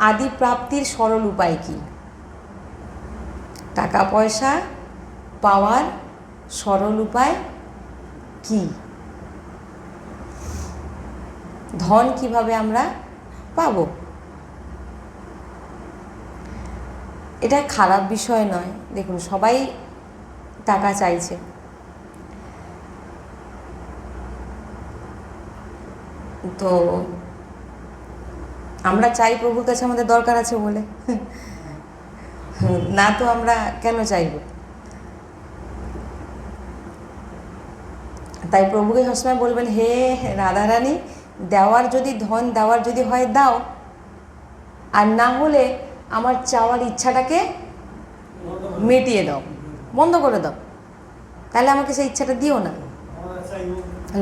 আদি প্রাপ্তির সরল উপায় কি? টাকা পয়সা পাওয়ার সরল উপায় কি? ধন কীভাবে আমরা পাবো? এটা খারাপ বিষয় নয়। দেখুন, সবাই টাকা চাইছে। তো আমরা চাই প্রভুর কাছে আমাদের দরকার আছে বলে। না তো আমরা কেন চাইব? তাই প্রভুকে সবসময় বলবেন, হে রাধারানী, দেওয়ার যদি ধন, দেওয়ার যদি হয় দাও। আর না হলে আমার চাওয়ার ইচ্ছাটাকে মিটিয়ে দাও, বন্ধ করে দাও। তাহলে আমাকে সেই ইচ্ছাটা দিও না।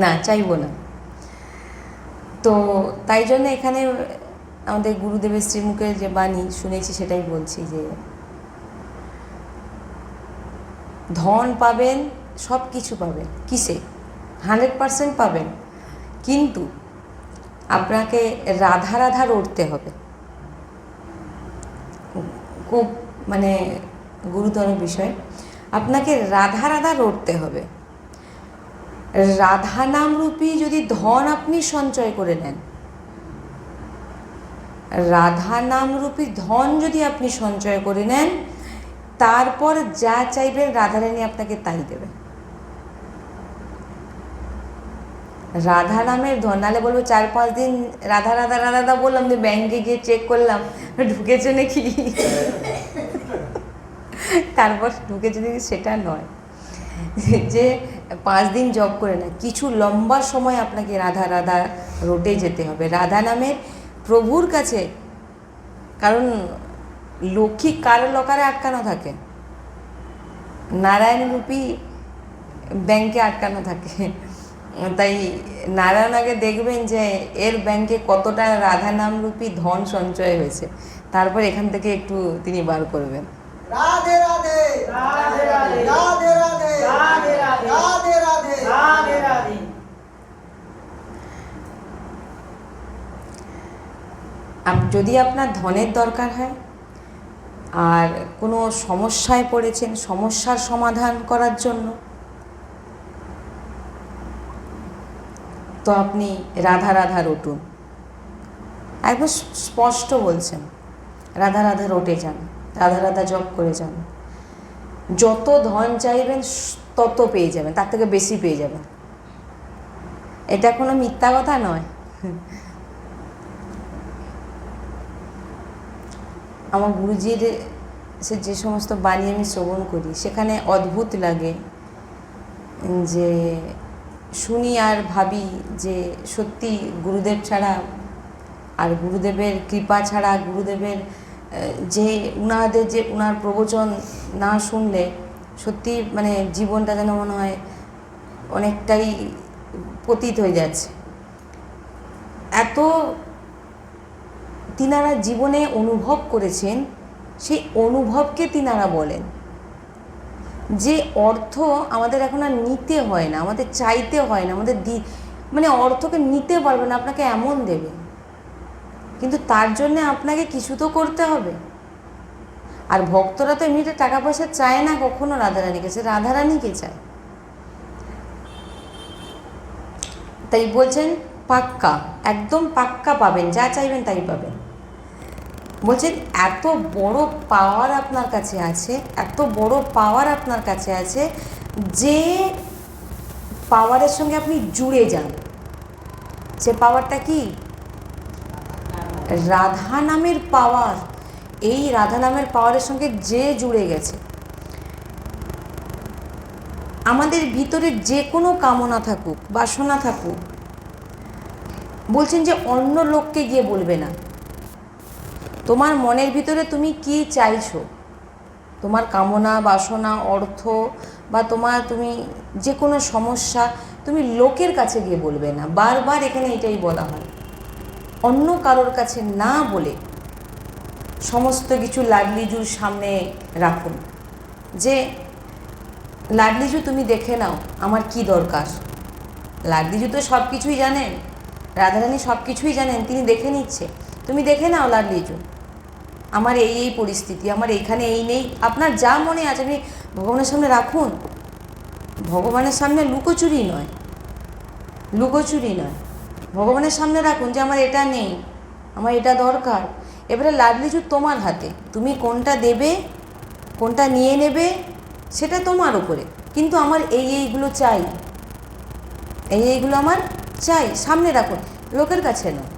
না, চাইব না। তো তাই জন্য এখানে আমাদের গুরুদেবের শ্রীমুখের যে বাণী শুনেছি, সেটাই বলছি যে ধন পাবেন সব কিছু পাবেন। কিসে? হান্ড্রেড পারসেন্ট পাবেন। কিন্তু আপনাকে রাধা রাধা রড়তে হবে। খুব মানে গুরুতর বিষয়। আপনাকে রাধা রাধা রড়তে হবে। রাধা নামরূপী যদি ধন আপনি সঞ্চয় করে নেন রাধা নামরূপী ধন যদি আপনি সঞ্চয় করে নেন, তারপর যা চাইবেন রাধারানী আপনাকে তাই দেবে। রাধা নামের ধন নাহলে বলব চার পাঁচ দিন রাধা রাধা রাধা রাধা বললাম যে ব্যাংকে গিয়ে চেক করলাম, ঢুকেছে নাকি? তারপর ঢুকেছে নাকি সেটা নয়। যে পাঁচ দিন জব করে না, কিছু লম্বা সময় আপনাকে রাধা রাধা রোটে যেতে হবে। রাধা নামের প্রভুর কাছে কারণ লক্ষ্মী কার লকারে আটকানো থাকে নারায়ণ রূপী ব্যাংকে আটকানো থাকে তাই নারায়ণ আগে দেখবেন যে এর ব্যাংকে কতটা রাধা নামরূপী ধন সঞ্চয় হয়েছে তারপর এখান থেকে একটু তিনি বার করবেন রাধে রাধে রাধে রাধে রাধে রাধে রাধে রাধে রাধে রাধে রাধে রাধে আপ- যদি আপনার ধনের দরকার হয় আর কোনো সমস্যায় পড়েছেন, সমস্যার সমাধান করার জন্য, তো আপনি রাধা রাধা রটুন। একদম স্পষ্ট বলছেন, রাধা রাধা রটে যান, রাধা রাধা জপ করে যান। যত ধন চাইবেন তত পেয়ে যাবেন, তার থেকে বেশি পেয়ে যাবেন। এটা কোনো মিথ্যা কথা নয়। আমার গুরুজির সে যে সমস্ত বাণী আমি শ্রবণ করি, সেখানে অদ্ভুত লাগে যে শুনি আর ভাবি যে সত্যি গুরুদেব ছাড়া আর গুরুদেবের কৃপা ছাড়া গুরুদেবের যে উনাদের যে উনার প্রবচন না শুনলে সত্যি মানে জীবনটা যেন মনে হয় অনেকটাই পতিত হয়ে যাচ্ছে। এত তিনারা জীবনে অনুভব করেছেন, সেই অনুভবকে তিনারা বলেন। যে অর্থ আমাদের এখন আর নিতে হয় না, আমাদের চাইতে হয় না, আমাদের দি মানে অর্থকে নিতে পারবে না, আপনাকে এমন দেবে। কিন্তু তার জন্যে আপনাকে কিছু তো করতে হবে। আর ভক্তরা তো এমনিতে টাকা পয়সা চায় না কখনো রাধারানীকে, সে রাধারানীকে চায়। তাই বলছেন, পাক্কা, একদম পাক্কা পাবেন, যা চাইবেন তাই পাবেন। বলছেন, এত বড় পাওয়ার আপনার কাছে আছে, এত বড় পাওয়ার আপনার কাছে আছে যে পাওয়ারের সঙ্গে আপনি জুড়ে যান। সে পাওয়ারটা কি? রাধা নামের পাওয়ার এই রাধা নামের পাওয়ারের সঙ্গে যে জুড়ে গেছে। আমাদের ভিতরে যে কোনো কামনা থাকুক, বাসনা থাকুক, বলছেন যে অন্য লোককে গিয়ে বলবে না। তোমার মনের ভিতরে তুমি কি চাইছো? তোমার কামনা, বাসনা, অর্থ বা তোমার তুমি যে কোনো সমস্যা তুমি লোকের কাছে গিয়ে বলবে না। বারবার এখানে এটাই বলা হয়। অন্য কারোর কাছে না বলে সমস্ত কিছু লাডলিজুর সামনে রাখুন। যে লাডলিজু তুমি দেখে নাও, আমার কি দরকার? লাডলিজু তো সব কিছুই জানেন, রাধারানী সব কিছুই জানেন, তিনি দেখে নিচ্ছে। তুমি দেখে নাও লাডলিজু আমার এই এই পরিস্থিতি, আমার এইখানে এই নেই। আপনার যা মনে আছে, আপনি ভগবানের সামনে রাখুন। ভগবানের সামনে লুকোচুরি নয়। লুকোচুরি নয়। ভগবানের সামনে রাখুন যে আমার এটা নেই, আমার এটা দরকার। এবারে লাডলিচুর তোমার হাতে, তুমি কোনটা দেবে, কোনটা নিয়ে নেবে, সেটা তোমার উপরে। কিন্তু আমার এই এইগুলো চাই। এই এইগুলো আমার চাই। সামনে রাখুন। লোকের কাছে নয়।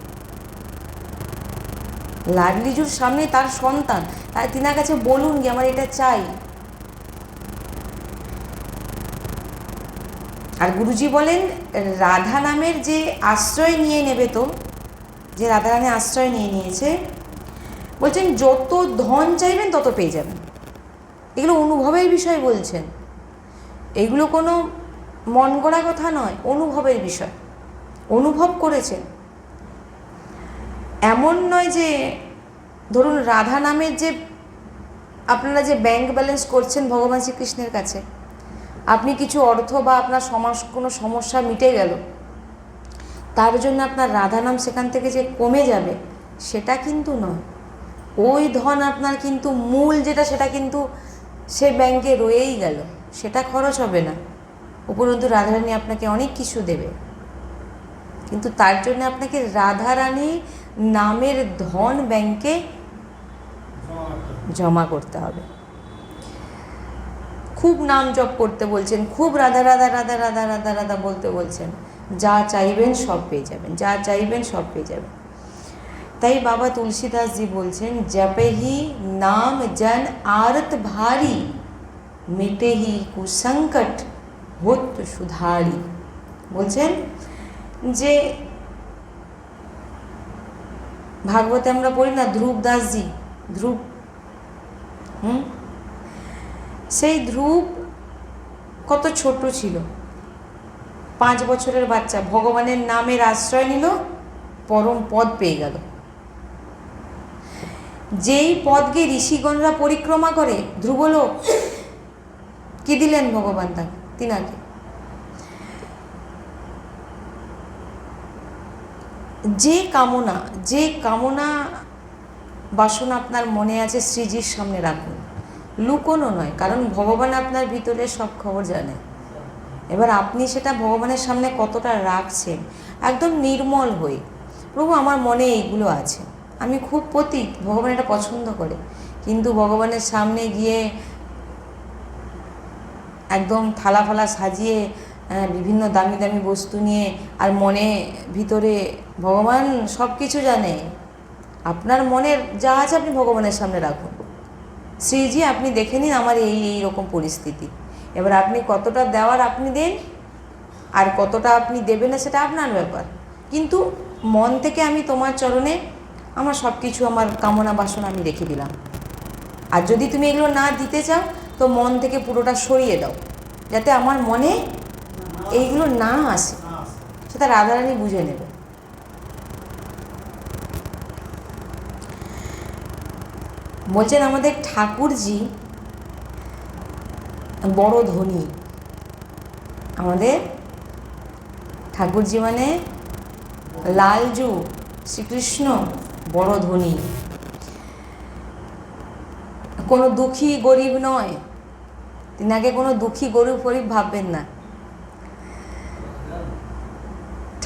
লাডলিজুর সামনে তার সন্তান। তাই তিনার কাছে বলুন যে আমার এটা চাই। আর গুরুজি বলেন, রাধা নামের যে আশ্রয় নিয়ে নেবে তো, যে রাধা নামে আশ্রয় নিয়ে নিয়েছে, বলছেন, যত ধন চাইবেন তত পেয়ে যাবেন। এগুলো অনুভবের বিষয় বলছেন। এগুলো কোনো মন গড়া কথা নয়, অনুভবের বিষয়। অনুভব করেছেন। এমন নয় যে, ধরুন রাধা নামের যে আপনারা যে ব্যাংক ব্যালেন্স করছেন ভগবান শ্রীকৃষ্ণের কাছে, আপনি কিছু অর্থ বা আপনার সমাজ কোনো সমস্যা মিটে গেল, তার জন্য আপনার রাধা নাম সেখান থেকে যে কমে যাবে, সেটা কিন্তু নয়। ওই ধন আপনার কিন্তু মূল যেটা, সেটা কিন্তু সে ব্যাংকে রয়েই গেল, সেটা খরচ হবে না। উপরন্তু রাধারানী আপনাকে অনেক কিছু দেবে। কিন্তু তার জন্য আপনাকে রাধারানী নামের ধন ব্যাংকে জমা করতে হবে। খুব নাম জপ করতে বলছেন, খুব রাধা রাধা রাধা রাধা রাধা রাধা বলতে বলছেন। যা চাইবেন সব পেয়ে যাবেন, যা চাইবেন সব পেয়ে যাবেন। তাই বাবা তুলসীদাসজি বলছেন জপে হি নাম জন আরত ভারী, মেটেহি কুসংকট হোত সুধারি। বলছেন যে ভাগবতে আমরা পড়ি না, ধ্রুব দাসজি, ধ্রুব। হুম? সেই ধ্রুব কত ছোট ছিল? পাঁচ বছরের বাচ্চা, ভগবানের নামের আশ্রয় নিল, পরম পদ পেয়ে গেল। যেই পদকে ঋষিগণরা পরিক্রমা করে, ধ্রুবলোক, কি দিলেন ভগবান তাকে? তিনাকে। যে কামনা যে কামনা বাসনা আপনার মনে আছে শ্রীজির সামনে রাখুন। লুকোনো নয়, কারণ ভগবান আপনার ভিতরে সব খবর জানে। এবার আপনি সেটা ভগবানের সামনে কতটা রাখছেন, একদম নির্মল হয়ে। প্রভু, আমার মনে এইগুলো আছে। আমি খুব পতীত, ভগবান এটা পছন্দ করে। কিন্তু ভগবানের সামনে গিয়ে একদম থালা ফালা সাজিয়ে বিভিন্ন দামি দামি বস্তু নিয়ে আর মনে ভিতরে ভগবান সব কিছু জানে। আপনার মনের যা আছে আপনি ভগবানের সামনে রাখুন। শ্রীজি, আপনি দেখে নিন আমার এই এই রকম পরিস্থিতি। এবার আপনি কতটা দেওয়ার আপনি দেন আর কতটা আপনি দেবেন না সেটা আপনার ব্যাপার। কিন্তু মন থেকে আমি তোমার চরণে আমার সব কিছু আমার কামনা বাসনা আমি রেখে দিলাম। আর যদি তুমি এগুলো না দিতে চাও, তো মন থেকে পুরোটা সরিয়ে দাও। যাতে আমার মনে এইগুলো না আসে, সেটা রাধারানী বুঝে নেবে। বলছেন আমাদের ঠাকুরজি বড় ধনী। আমাদের ঠাকুরজি মানে লালজু, শ্রীকৃষ্ণ বড় ধনী। কোনো দুঃখী গরিব নয়। তিনি আগে কোনো দুঃখী গরিব গরিব ভাববেন না।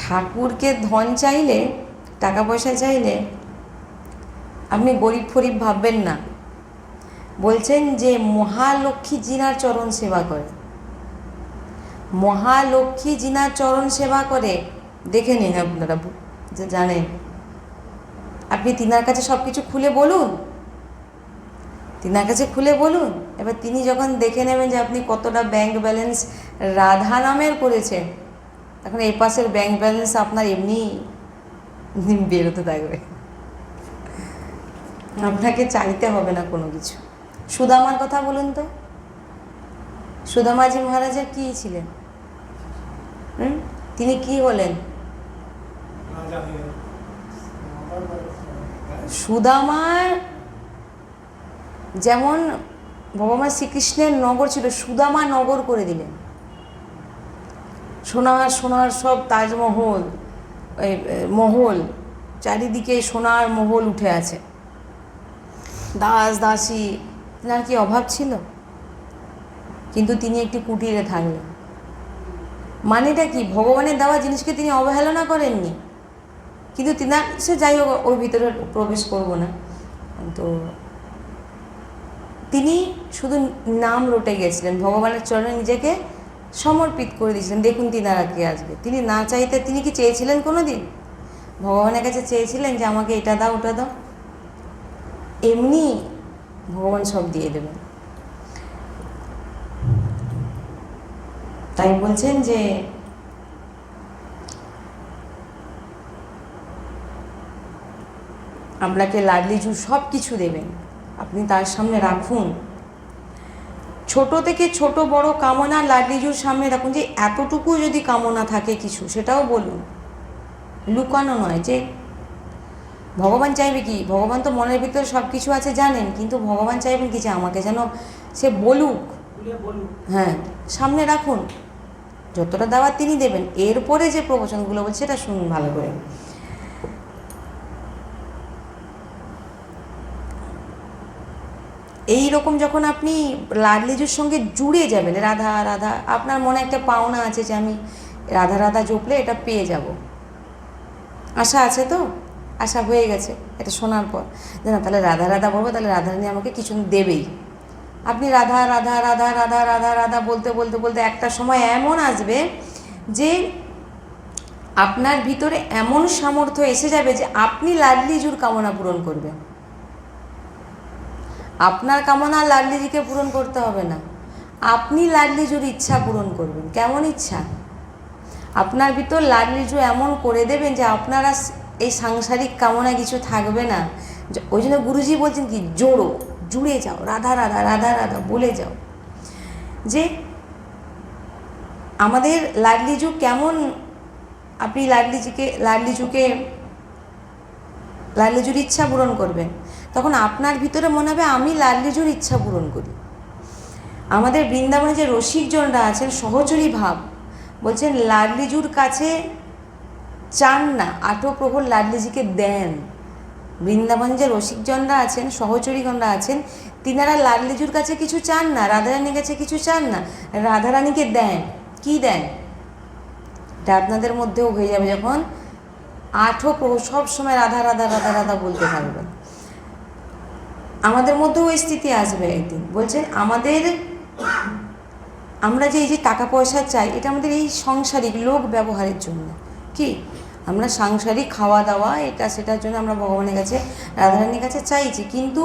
ঠাকুরকে ধন চাইলে টাকা পয়সা চাইলে আপনি গরিব ফরিব ভাববেন না। বলছেন যে মহালক্ষ্মী জিনার চরণ সেবা করে। মহালক্ষ্মী জিনার চরণ সেবা করে, দেখে নিন আপনারা, যে জানেন। আপনি তিনার কাছে সব কিছু খুলে বলুন। তিনার কাছে খুলে বলুন। এবার তিনি যখন দেখে নেবেন যে আপনি কতটা ব্যাংক ব্যালেন্স রাধা নামের করেছেন তখন এই পাশের ব্যাংক ব্যালেন্স আপনার এমনি বেরোতে থাকবে। আপনাকে চাইতে হবে না কোনো কিছু। সুদামার কথা বলুন তো। সুদামাজি মহারাজের কী ছিলেন? তিনি কি হলেন? সুদামার যেমন ভগবান শ্রীকৃষ্ণের নগর ছিল, সুদামা নগর করে দিলেন। সোনার সোনার সব তাজমহল মহল, চারিদিকে সোনার মহল উঠে আছে। দাস, দাসী তিনার কি অভাব ছিল? কিন্তু তিনি একটি কুটিরে থাকলেন। মানেটা কি? ভগবানের দেওয়া জিনিসকে তিনি অবহেলনা করেননি? কিন্তু তিনার, সে যাই হোক, ওর ভিতরে প্রবেশ করব না। তো তিনি শুধু নাম রটে গেছিলেন। ভগবানের চরণে নিজেকে সমর্পিত করে দিয়েছিলেন। দেখুন তিনারা কে আজকে। তিনি না চাইতে তিনি কি চেয়েছিলেন কোনো দিন ভগবানের কাছে চেয়েছিলেন যে, আমাকে এটা দাও, ওটা দাও। এমনি ভগবান সব দিয়ে দেবেন। তাই বলছেন যে আপনাকে লাডলি জু সব কিছু দেবেন। আপনি তার সামনে রাখুন। ছোট থেকে ছোট বড় কামনা লাডলিজুর সামনে রাখুন যে এতটুকু যদি কামনা থাকে কিছু, সেটাও বলুন। লুকানো নয় যে ভগবান চাইবে কি? ভগবান তো মনের ভিতরে সব কিছু আছে, জানেন, কিন্তু ভগবান চাইবেন কি যে আমাকে যেন সে বলুক? হ্যাঁ সামনে রাখুন। যতটা দেওয়ার তিনি দেবেন, এরপরে যে প্রবচনগুলো বলছে, সেটা শুনুন ভালো করে। এই রকম যখন আপনি লাডলিজুর সঙ্গে জুড়ে যাবেন, রাধা রাধা, আপনার মনে একটা পাওনা আছে যে আমি রাধা রাধা জপলে এটা পেয়ে যাব। আশা আছে তো? আশা হয়ে গেছে, এটা শোনার পর। যে না, তাহলে রাধা রাধা বলব, তাহলে রাধারানী আমাকে কিছু দেবেই। আপনি রাধা রাধা রাধা রাধা রাধা রাধা বলতে বলতে বলতে একটা সময় এমন আসবে যে আপনার ভিতরে এমন সামর্থ্য এসে যাবে যে আপনি লাডলিজুর কামনা পূরণ করবেন। আপনার কামনা লাডলিজিকে পূরণ করতে হবে না। আপনি লাডলিজুর ইচ্ছা পূরণ করবেন। কেমন ইচ্ছা? আপনার ভিতর লাডলিজু এমন করে দেবেন যে আপনারা এই সাংসারিক কামনা কিছু থাকবে না। ওই জন্য গুরুজি বলছেন কি, জোড়ো, জুড়ে যাও, রাধা রাধা রাধা রাধা, বলে যাও। যে আমাদের লাডলিজু কেমন আপনি লাডলিজিকে, লাডলিজুকে, লাডলিজুর ইচ্ছা পূরণ করবেন? তখন আপনার ভিতরে মনে হবে আমি লাডলিজুর ইচ্ছা পূরণ করি। আমাদের বৃন্দাবনে যে রসিকজনরা আছেন, সহচরী ভাব, বলছেন লাডলিজুর কাছে চান না আটো প্রহর লাডলিজিকে দেন। বৃন্দাবন যে রসিকজনরা আছেন সহচরীগণরা আছেন, তিনারা লাডলিজুর কাছে কিছু চান না, রাধারানীর কাছে কিছু চান না, রাধারানীকে দেন। কি দেন? এটা আপনাদের মধ্যেও হয়ে যাবে যখন আঠো প্রহর সব সময় রাধা রাধা রাধা রাধা বলতে থাকবেন। আমাদের মধ্যেও ওই স্থিতি আসবে একদিন। বলছেন, আমাদের, আমরা যে এই যে টাকা পয়সা চাই, এটা আমাদের এই সাংসারিক লোক ব্যবহারের জন্য। কি? আমরা সাংসারিক খাওয়া দাওয়া, এটা সেটার জন্য আমরা ভগবানের কাছে, রাধারানীর কাছে চাইছি। কিন্তু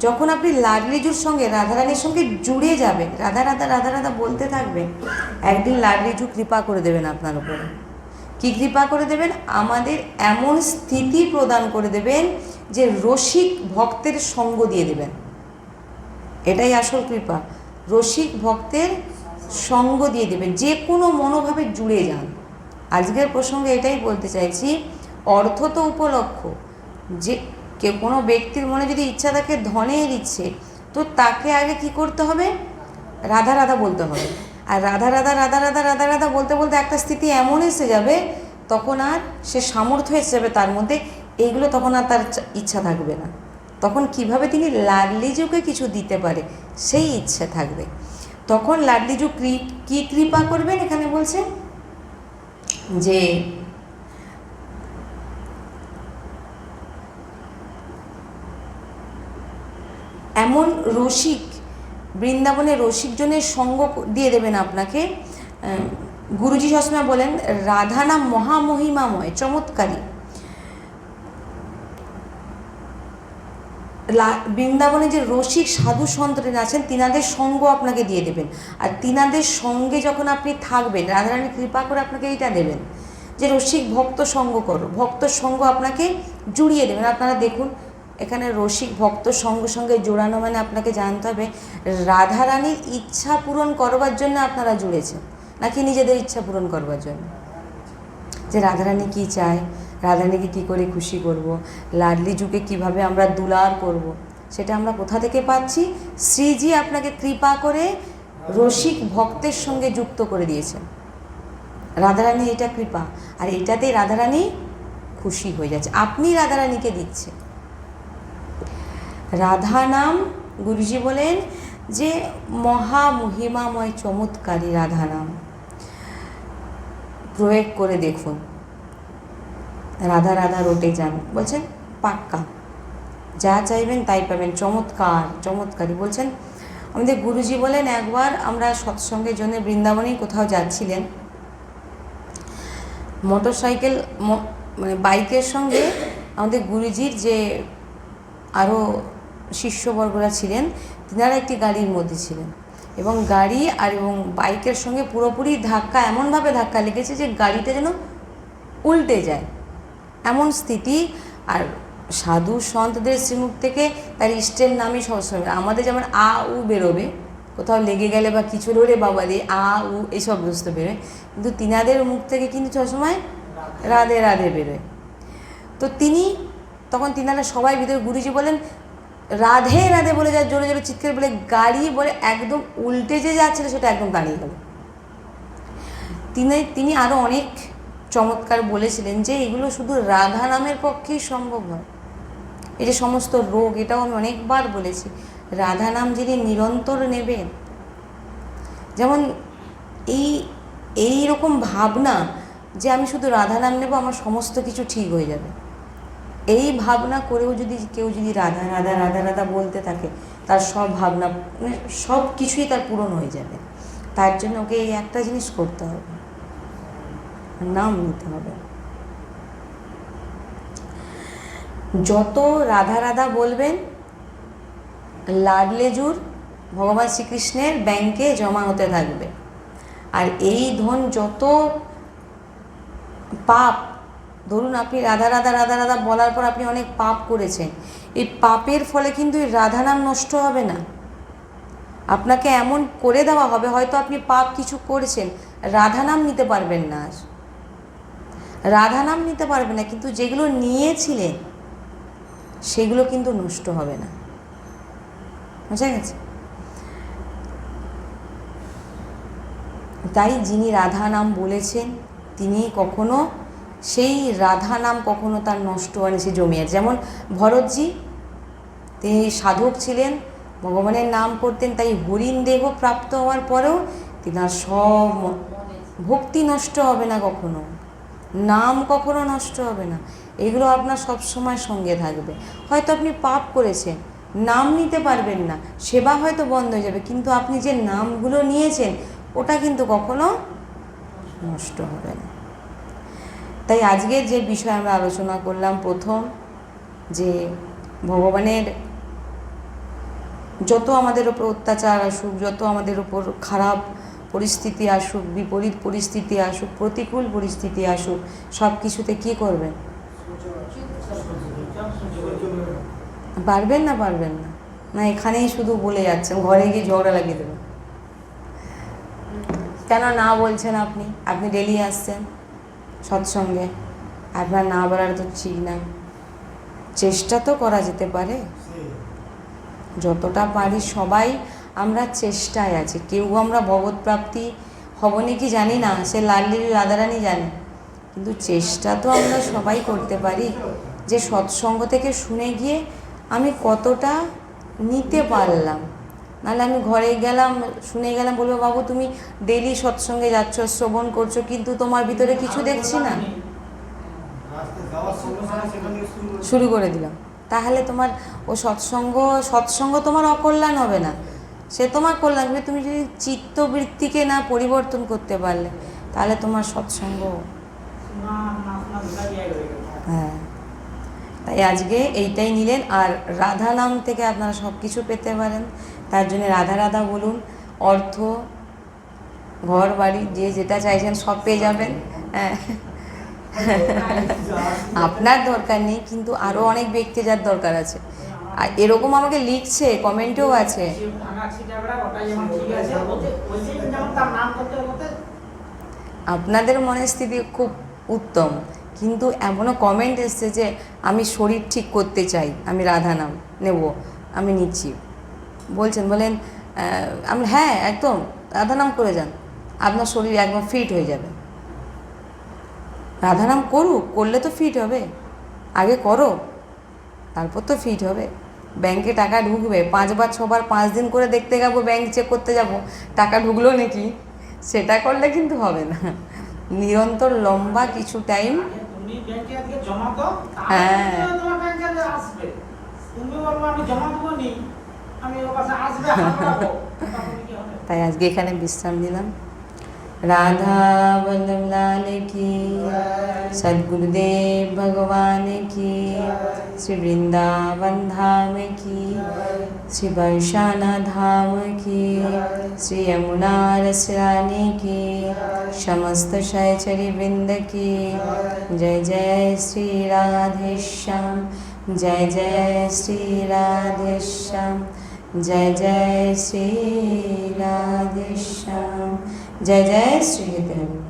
যখন আপনি লাডলিজুর সঙ্গে, রাধারানীর সঙ্গে জুড়ে যাবেন, রাধা রাধা রাধা রাধা বলতে থাকবেন, একদিন লাডলিজু কৃপা করে দেবেন আপনার উপরে। কি কৃপা করে দেবেন? আমাদের এমন স্থিতি প্রদান করে দেবেন যে রসিক ভক্তের সঙ্গ দিয়ে দেবেন। এটাই আসল কৃপা। রসিক ভক্তের সঙ্গ দিয়ে দেবেন, যে কোনো মনোভাবে জুড়ে যান। আজকের প্রসঙ্গে এটাই বলতে চাইছি, অর্থ তো উপলক্ষ। যে কেউ কোনো ব্যক্তির মনে যদি ইচ্ছা থাকে ধনের ইচ্ছে, তো তাকে আগে কি করতে হবে? রাধা রাধা বলতে হবে। আর রাধা রাধা রাধা রাধা রাধা রাধা বলতে বলতে একটা স্থিতি এমন এসে যাবে, তখন আর সে সামর্থ্য এসে যাবে তার মধ্যে এইগুলো তখন আর তার ইচ্ছা থাকবে না। তখন কীভাবে তিনি লাডলিজুকে কিছু দিতে পারে, সেই ইচ্ছে থাকবে। তখন লাডলিজু কৃ- কৃপা করবেন এখানে বলছে যে এমন রসিক, বৃন্দাবনে রসিকজনের সঙ্গ দিয়ে দেবেন আপনাকে। গুরুজি সবসময় বলেন, রাধা নাম মহামহিমাময়, চমৎকারী। বৃন্দাবনে যে রসিক সাধু সন্তরা আছেন, তিনাদের সঙ্গ আপনাকে দিয়ে দেবেন। আর তিনাদের সঙ্গে যখন আপনি থাকবেন রাধারানী কৃপা করে আপনাকে এইটা দেবেন, যে রসিক ভক্ত সঙ্গ করো, ভক্ত সঙ্গ আপনাকে জুড়িয়ে দেবেন। আপনারা দেখুন, এখানে রসিক ভক্ত সঙ্গ সঙ্গে জোড়ানো মানে আপনাকে জানতে হবে, রাধারানীর ইচ্ছা পূরণ করবার জন্য আপনারা জুড়েছেন, নাকি নিজেদের ইচ্ছা পূরণ করবার জন্য? যে রাধারানী কী চায় রাধারানীকে কী করে খুশি করব? যুগে কীভাবে আমরা দুলার করব? সেটা আমরা কোথা থেকে পাচ্ছি? শ্রীজি আপনাকে কৃপা করে রসিক ভক্তের সঙ্গে যুক্ত করে দিয়েছেন। রাধারানী, এটা কৃপা। আর এটাতেই রাধারানী খুশি হয়ে যাচ্ছে। আপনি রাধারানীকে দিচ্ছেন। রাধা নাম গুরুজি বলেন যে মহা মহিমাময় চমৎকারী রাধা নাম। প্রয়োগ করে দেখুন। রাধা রাধা রোটে যান। বলছেন, পাক্কা। যা চাইবেন তাই পাবেন। চমৎকার চমৎকারী বলছেন। আমাদের গুরুজি বলেন, একবার আমরা সৎসঙ্গের জন্য বৃন্দাবনেই কোথাও যাচ্ছিলেন। মোটর সাইকেল মানে বাইকের সঙ্গে আমাদের গুরুজির যে আরও শিষ্যবর্গরা ছিলেন, তিনারা একটি গাড়ির মধ্যে ছিলেন। এবং গাড়ি আর এবং বাইকের সঙ্গে পুরোপুরি ধাক্কা, এমনভাবে ধাক্কা লেগেছে যে গাড়িটা যেন উল্টে যায়। এমন স্থিতি, আর সাধু সন্তদের শ্রীমুখ থেকে তার ইষ্টের নামই সবসময় আমাদের যেমন আ, উ বেরোবে, কোথাও লেগে গেলে বা কিছু ধরে বাবা রে আ, উ এইসব বুঝতে বেরোয় কিন্তু তিনাদের মুখ থেকে কিন্তু সবসময় রাধে রাধে বেরোয়। তো তিনি তখন তিনারা সবাই ভিতরে গুরুজি বলেন, রাধে রাধে বলে যা জোরে জোরে চিৎকার বলে গাড়ি বলে একদম উল্টে যে যাচ্ছিল সেটা একদম দাঁড়িয়ে গেল। তিনি তিনি আরও অনেক চমৎকার বলেছিলেন যে এগুলো শুধু রাধা নামের পক্ষেই সম্ভব হয় এই যে সমস্ত রোগ, এটাও আমি অনেকবার বলেছি। রাধা নাম যিনি নিরন্তর নেবেন, যেমন এই এই রকম ভাবনা যে আমি শুধু রাধা নাম নেব, আমার সমস্ত কিছু ঠিক হয়ে যাবে। এই ভাবনা করেও যদি কেউ যদি রাধা রাধা রাধা রাধা বলতে থাকে, তার সব ভাবনা মানে সব কিছুই তার পূরণ হয়ে যাবে। তার জন্য ওকে এই একটা জিনিস করতে হবে। নাম নিতে হবে। যত রাধা রাধা বলবেন লাডলেজুর ভগবান শ্রীকৃষ্ণের ব্যাংকে জমা হতে থাকবে। আর এই ধন যত পাপ, ধরুন আপনি রাধা রাধা রাধা রাধা বলার পর আপনি অনেক পাপ করেছেন, এই পাপের ফলে কিন্তু এই রাধা নাম নষ্ট হবে না। আপনাকে এমন করে দেওয়া হবে, হয়তো আপনি পাপ কিছু করেছেন, রাধা নাম নিতে পারবেন না আর রাধা নাম নিতে পারবে না, কিন্তু যেগুলো নিয়েছিলেন সেগুলো কিন্তু নষ্ট হবে না। বোঝা গেছে? তাই যিনি রাধা নাম বলেছেন, তিনি কখনো সেই রাধা নাম কখনো তার নষ্ট হয়নি, সে জমিয়ে যেমন ভরতজি, তিনি সাধক ছিলেন, ভগবানের নাম করতেন, তাই হরিণ দেহ প্রাপ্ত হওয়ার পরেও তিনার সব ভক্তি নষ্ট হবে না কখনো। নাম কখনো নষ্ট হবে না। এগুলো আপনার সব সময় সঙ্গে থাকবে। হয়তো আপনি পাপ করেছেন, নাম নিতে পারবেন না, সেবা হয়তো বন্ধ হয়ে যাবে, কিন্তু আপনি যে নামগুলো নিয়েছেন, ওটা কিন্তু কখনো নষ্ট হবে না। তাই আজকের যে বিষয় আমরা আলোচনা করলাম, প্রথম যে ভগবানের যত আমাদের ওপর অত্যাচার আসুক, যত আমাদের ওপর খারাপ পরিস্থিতি আসুক, বিপরীত পরিস্থিতি আসুক, প্রতিকূল পরিস্থিতি আসুক, সব কিছুতে কী করবেন? পারবেন না পারবেন না। না, এখানেই শুধু বলে যাচ্ছেন ঘরে গিয়ে ঝগড়া লাগিয়ে দেবেন কেন না বলছেন আপনি? আপনি ডেলি আসছেন সৎসঙ্গে। আপনার না বলার তো ঠিক না। চেষ্টা তো করা যেতে পারে। যতটা পারি সবাই আমরা চেষ্টায় আছি। কেউ আমরা ভগৎ প্রাপ্তি হব নাকি জানি না? সে লাল্লি রাধারানী জানে। কিন্তু চেষ্টা তো আমরা সবাই করতে পারি। যে সৎসঙ্গ থেকে শুনে গিয়ে আমি কতটা নিতে পারলাম। নাহলে আমি ঘরে গেলাম, শুনে গেলাম, বলব, বাবু, তুমি ডেলি সৎসঙ্গে যাচ্ছ, শ্রবণ করছ, কিন্তু তোমার ভিতরে কিছু দেখছি না। শুরু করে দিলাম। তাহলে তোমার ও সৎসঙ্গ সৎসঙ্গ তোমার অকল্যাণ হবে না। সে তোমার কল্যাণ হবে তুমি যদি চিত্তবৃত্তিকে না পরিবর্তন করতে পারলে তাহলে তোমার সৎসঙ্গ। হ্যাঁ তাই আজকে এইটাই নিলেন। আর রাধা নাম থেকে আপনারা সব কিছু পেতে পারেন। তার জন্য রাধা রাধা বলুন অর্থ ঘর বাড়ি যে যেটা চাইছেন সব পেয়ে যাবেন। হ্যাঁ। আপনার দরকার নেই। কিন্তু আরও অনেক ব্যক্তি যার দরকার আছে। আর এরকম আমাকে লিখছে, কমেন্টেও আছে। আপনাদের মনের স্থিতি খুব উত্তম, কিন্তু এমনও কমেন্ট এসছে যে আমি শরীর ঠিক করতে চাই, আমি রাধা নাম নেব, আমি নিচ্ছি। বলছেন, বলেন আমি হ্যাঁ একদম, রাধা নাম করে যান, আপনার শরীর একদম ফিট হয়ে যাবে। রাধা নাম করুক, করলে তো ফিট হবে, আগে করো, তারপর তো ফিট হবে। ব্যাংকে টাকা ঢুকবে পাঁচবার ছবার পাঁচ দিন করে দেখতে যাব ব্যাংক চেক করতে যাব টাকা ঢুকলো নাকি? সেটা করলে কিন্তু হবে না। নিরন্তর লম্বা কিছু টাইম হ্যাঁ। তাই আজকে এখানে বিশ্রাম দিলাম राधा वल्लभ लाल की, सदगुरुदेव भगवान की, श्री वृंदावन धाम की, श्री वर्षाना धाम की, श्री यमुना रसरानी की, समस्त शैचरी वृंद की। जय जय श्री राधेश्याम, जय जय श्री राधेश्याम, जय जय श्री राधेश्याम। जय जय श्री हृदय